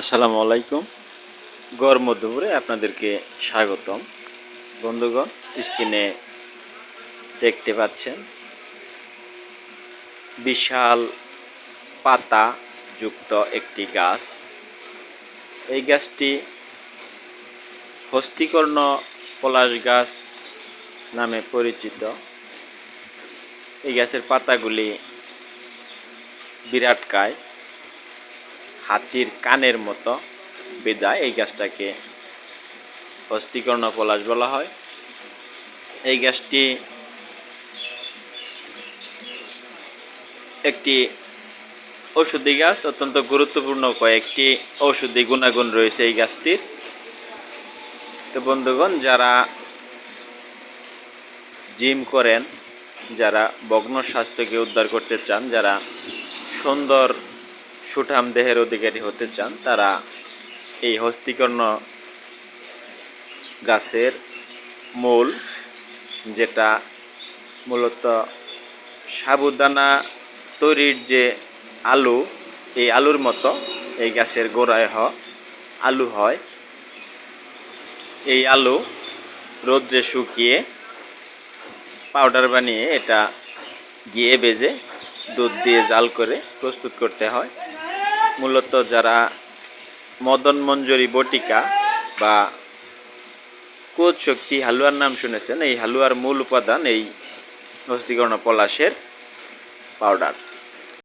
আসসালামু আলাইকুম। গড় মধ্যপুরে আপনাদেরকে স্বাগতম। বন্ধুগণ, স্ক্রিনে দেখতে পাচ্ছেন বিশাল পাতা যুক্ত একটি গাছ। এই গাছটি হস্তিকর্ণ পলাশ গাছ নামে পরিচিত। এই গাছের পাতাগুলি বিরাটকায় হাতির কানের মতো বেদায়, এই গাছটাকে হস্তিকর্ণ পলাশ বলা হয়। এই গাছটি একটি ঔষধি গাছ অত্যন্ত গুরুত্বপূর্ণ কয়েকটি ঔষধি গুণাগুণ রয়েছে এই গাছটির তো বন্ধুগণ, যারা জিম করেন, যারা ভগ্ন স্বাস্থ্যকে উদ্ধার করতে চান, যারা সুন্দর সুঠাম দেহের অধিকারী হতে চান, তারা এই হস্তিকর্ণ গাছের মূল, যেটা মূলত সাবুদানা তৈরির যে আলু, এই আলুর মতো এই গাছের গোড়ায় হ, আলু হয়। এই আলু রোদ্রে শুকিয়ে পাউডার বানিয়ে এটা গিয়ে বেজে দুধ দিয়ে জাল করে প্রস্তুত করতে হয়। মূলত যারা মদন মঞ্জুরি বটিকা বা কোচ শক্তি হালুয়ার নাম শুনেছেন, এই হালুয়ার মূল উপাদান এই হস্তিকর্ণ পলাশের পাউডার